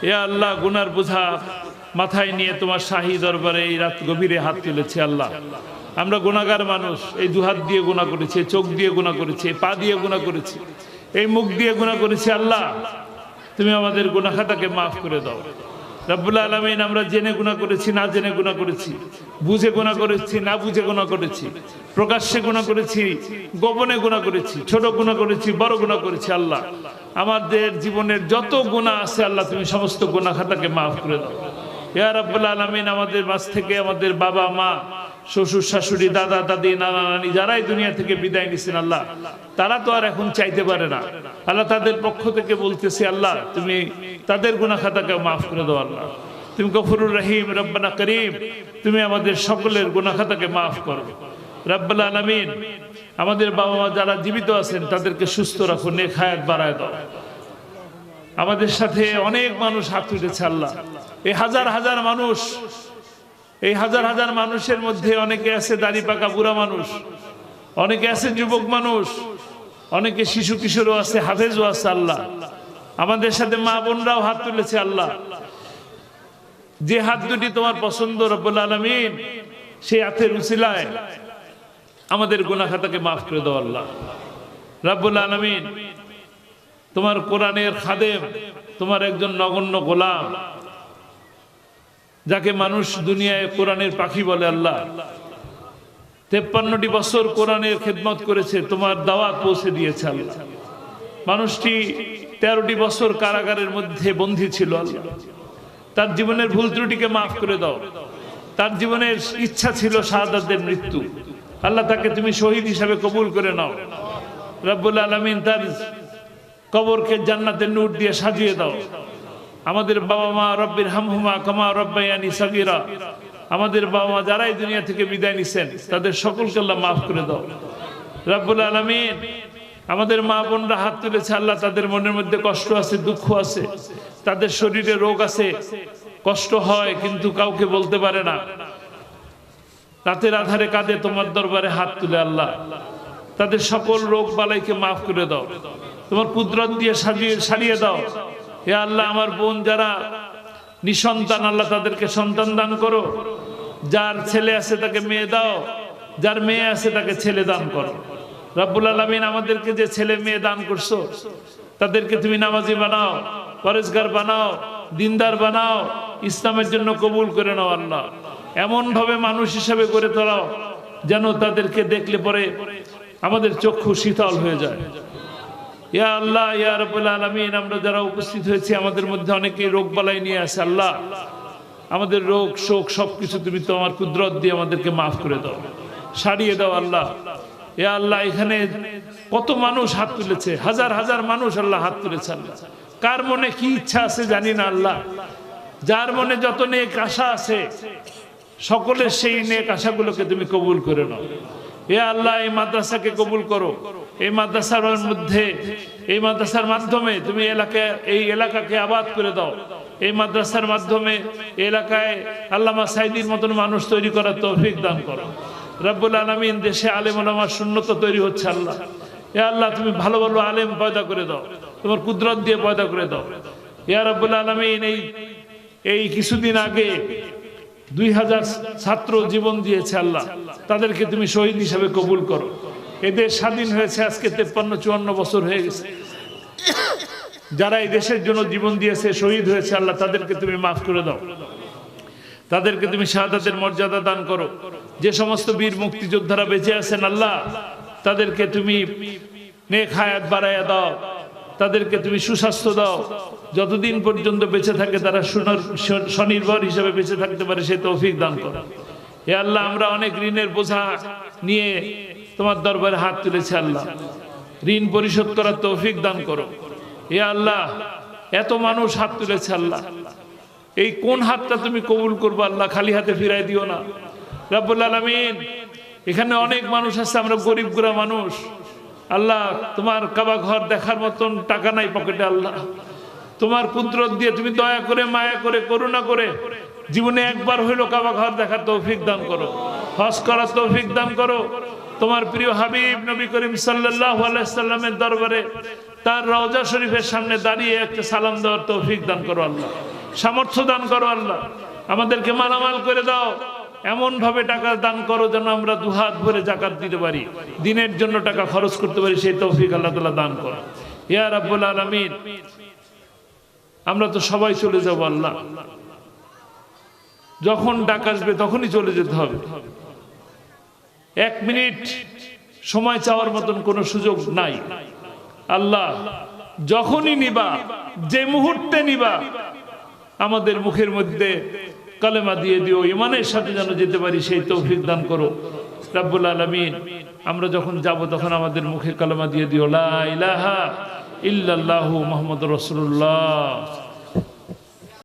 এ আল্লাহ গুনার বোঝা মাথায় নিয়ে তোমার শাহী দরবারে এই রাত গভীরে হাত তুলেছে আল্লাহ আমরা গুণাগার মানুষ এই দুহাত দিয়ে গুণা করেছি চোখ দিয়ে গুণা করেছি পা দিয়ে গুণা করেছি এই মুখ দিয়ে গুণা করেছি আল্লাহ তুমি আমাদের গুনাখাতাকে মাফ করে দাও রব্বুল আলমিন আমরা জেনে গুণা করেছি না জেনে গুণা করেছি বুঝে গুণা করেছি না বুঝে গুণা করেছি প্রকাশ্যে গুণা করেছি গোপনে গুণা করেছি ছোট গুণা করেছি বড় গুণা করেছি আল্লাহ আমাদের জীবনের যত গুণা আছে, আল্লাহ তুমি সমস্ত গুণা খাতাকে মাফ করে দাও। ইয়া রব্বুল আলমিন, আমাদের মাঝ থেকে আমাদের বাবা, মা, শ্বশুর, শাশুড়ি, দাদা, দাদি, নানা, নানি যারাই দুনিয়া থেকে বিদায় নিছেন আল্লাহ, তারা তো আর এখন চাইতে পারে না। আল্লাহ তাদের পক্ষ থেকে বলতেছি, আল্লাহ, তুমি তাদের গুণা খাতাকে মাফ করে দাও, আল্লাহ। তুমি গফরুর রহিম, রব্বানা করিম, তুমি আমাদের সকলের গুণা খাতাকে মাফ করো। রব্বাল আলমিন আমাদের বাবা মা যারা জীবিত আছেন, তাদেরকে সুস্থ রাখো নেক হায়াত বাড়ায় দাও। আমাদের সাথে অনেক মানুষ হাত তুলেছে আল্লাহ। এই হাজার হাজার মানুষ, এই হাজার হাজার মানুষের মধ্যে অনেকে আছে দাড়ি পাকা বুড়া মানুষ, অনেকে আছে যুবক মানুষ, অনেকে শিশু কিশোরও আছে, হাফেজও আছে, আল্লাহ। আমাদের সাথে মা বোনরাও হাত তুলেছে, আল্লাহ। যে হাত দুটি তোমার পছন্দ, রব্বুল আলমিন, সেই হাতের উসিলায় আমাদের গুনাখাতাকে মাফ করে দাও আল্লাহ। রাব্বুল আলমিন, তোমার কোরআনের খাদেম, তোমার একজন নগণ্য গোলাম, যাকে মানুষ দুনিয়ায় কোরআনের পাখি বলে আল্লাহ। তেপ্পান্নটি বছর কোরআনের খেদমত করেছে, তোমার দাওয়াত পৌঁছে দিয়েছে আল্লাহ। মানুষটি তেরোটি বছর কারাগারের মধ্যে বন্দী ছিল আল্লাহ। তার জীবনের ভুল ত্রুটিকে মাফ করে দাও। তার জীবনের ইচ্ছা ছিল শাহাদাতের মৃত্যু। আল্লাহ তাকে তুমি শহীদ হিসাবে কবুল করে নাও। রব্বুল আলমিন তার কবরকে জান্নাতের নূর দিয়ে সাজিয়ে দাও। আমাদের বাবা মা রব্বির হামহুমা কামা রব্বায়ানি সাগিরা। আমাদের বাবা মা যারাই দুনিয়া থেকে বিদায় নিছেন, তাদের সকলকে আল্লাহ মাফ করে দাও। রব্বুল আলমিন, আমাদের মা বোনরা হাত তুলেছে, আল্লাহ তাদের মনের মধ্যে কষ্ট আছে, দুঃখ আছে। তাদের শরীরে রোগ আছে। কষ্ট হয়, কিন্তু কাউকে বলতে পারে না। রাতের আধারে কাঁদে তোমার দরবারে হাত তুলে আল্লাহ। তাদের সকল রোগ বালাইকে মাফ করে দাও। তোমার কুদরত দিয়ে সাজিয়ে সারিয়ে দাও। হে আল্লাহ, আমার বোন যারা নিঃসন্তান, আল্লাহ তাদেরকে সন্তান দান করো। যার ছেলে আছে তাকে মেয়ে দাও। যার মেয়ে আছে তাকে ছেলে দান করো। রব্বুল আলমিন আমাদেরকে যে ছেলে মেয়ে দান করছ, তাদেরকে তুমি নামাজি বানাও, পরেশগার বানাও, দিনদার বানাও, ইসলামের জন্য কবুল করে নাও আল্লাহ। এমন ভাবে মানুষ হিসাবে করে তোলাও, যেন তাদেরকে দেখলে পরে আমাদের চক্ষু শীতল হয়ে যায়। ইয়া আল্লাহ, ইয়া রব্বুল আলামিন, আমরা যারা উপস্থিত হয়েছি, আমাদের মধ্যে অনেকে রোগ বালাই নিয়ে আসে আল্লাহ। আমাদের রোগ, শোক, সবকিছু তুমি তোমার কুদরত দিয়ে আমাদেরকে মাফ করে দাও, সারিয়ে দাও, আল্লাহ। ইয়া আল্লাহ, এখানে কত মানুষ হাত তুলেছে, হাজার হাজার মানুষ আল্লাহ হাত তুলেছে, আল্লাহ। কার মনে কি ইচ্ছা আছে জানি না, আল্লাহ। যার মনে যত নেক আশা আছে সকলের সেই নেক আশাগুলোকে তুমি কবুল করে নাও এ আল্লাহ এই মাদ্রাসাকে কবুল করো এই মাদ্রাসার মধ্যে এই মাদ্রাসার মাধ্যমে তুমি এলাকা এই এলাকাকে আবাদ করে দাও এই মাদ্রাসার মাধ্যমে এলাকায় আল্লামা সাইদির মতন মানুষ তৈরি করার তৌফিক দান করো রব্বুল আলমিন দেশে আলেম আলামার শূন্যতা তৈরি হচ্ছে আল্লাহ এ আল্লাহ তুমি ভালো ভালো আলেম পয়দা করে দাও তোমার কুদরত দিয়ে পয়দা করে দাও ইয়া রব্বুল আলমিন এই এই কিছুদিন আগে দুই হাজার ছাত্র জীবন দিয়েছে আল্লাহ। তাদেরকে তুমি শহীদ হিসাবে কবুল করো। এদের স্বাধীন হয়েছে, আজকে তেপ্পান্ন, চুয়ান্ন বছর হয়ে গেছে। যারা এই দেশের জন্য জীবন দিয়েছে, শহীদ হয়েছে আল্লাহ, তাদেরকে তুমি মাফ করে দাও। তাদেরকে তুমি শাহাদাতের মর্যাদা দান করো। যে সমস্ত বীর মুক্তিযোদ্ধারা বেঁচে আছেন আল্লাহ, তাদেরকে তুমি নেক হায়াত বাড়াইয়া দাও। তাদেরকে তুমি সুস্বাস্থ্য দাও। যতদিন পর্যন্ত বেঁচে থাকে তারা স্বনির্ভর হিসেবে বেঁচে থাকতে পারে, সে তৌফিক দান করো। হে আল্লাহ, আমরা অনেক ঋণের বোঝা নিয়ে তোমার দরবারে হাত তুলেছি আল্লাহ। ঋণ পরিশোধ করার তৌফিক দান করো। হে আল্লাহ, এত মানুষ হাত তুলেছে আল্লাহ। এই কোন হাতটা তুমি কবুল করব আল্লাহ, খালি হাতে ফিরাই দিও না। রাব্বুল আলমিন, এখানে অনেক মানুষ আছে, আমরা গরিব গুড়া মানুষ। আল্লাহ, তোমার কাবা ঘর দেখার মতন টাকা নাই পকেটে, আল্লাহ। তোমার কুদরত দিয়ে তুমি দয়া করে, মায়া করে, করুণা করে জীবনে একবার হইল কাবা ঘর দেখার তৌফিক দান করো। হজ করার তৌফিক দান করো। তোমার প্রিয় হাবিব নবী করিম সাল্লাল্লাহু আলাইহি সাল্লামের দরবারে তার রওজা শরীফের সামনে দাঁড়িয়ে একটা সালাম দেওয়ার তৌফিক দান করো, আল্লাহ। সামর্থ্য দান করো, আল্লাহ। আমাদেরকে মালামাল করে দাও। এমন ভাবে টাকা দান করো যেন আমরা দুহাত ভরে জাকাত দিতে পারি। দিনের জন্য টাকা খরচ করতে পারি, সেই তৌফিক আল্লাহ তালা দান করো ইয়া রাব্বুল আলামিন, আমরা তো সবাই চলে যাব আল্লাহ। যখন ডাক আসবে তখনই চলে যেতে হবে। এক মিনিট সময় চাওয়ার মতন কোনো সুযোগ নাই। আল্লাহ যখনই নিবা, যে মুহূর্তে নিবা, আমাদের মুখের মধ্যে কালেমা দিয়ে দিও, ইমানের সাথে যেন যেতে পারি, সেই তৌফিক দান করো। রাব্বুল আলামিন, আমরা যখন যাব তখন আমাদের মুখে কালেমা দিয়ে দিও। লা ইলাহা ইল্লাল্লাহু মুহাম্মাদুর রাসূলুল্লাহ।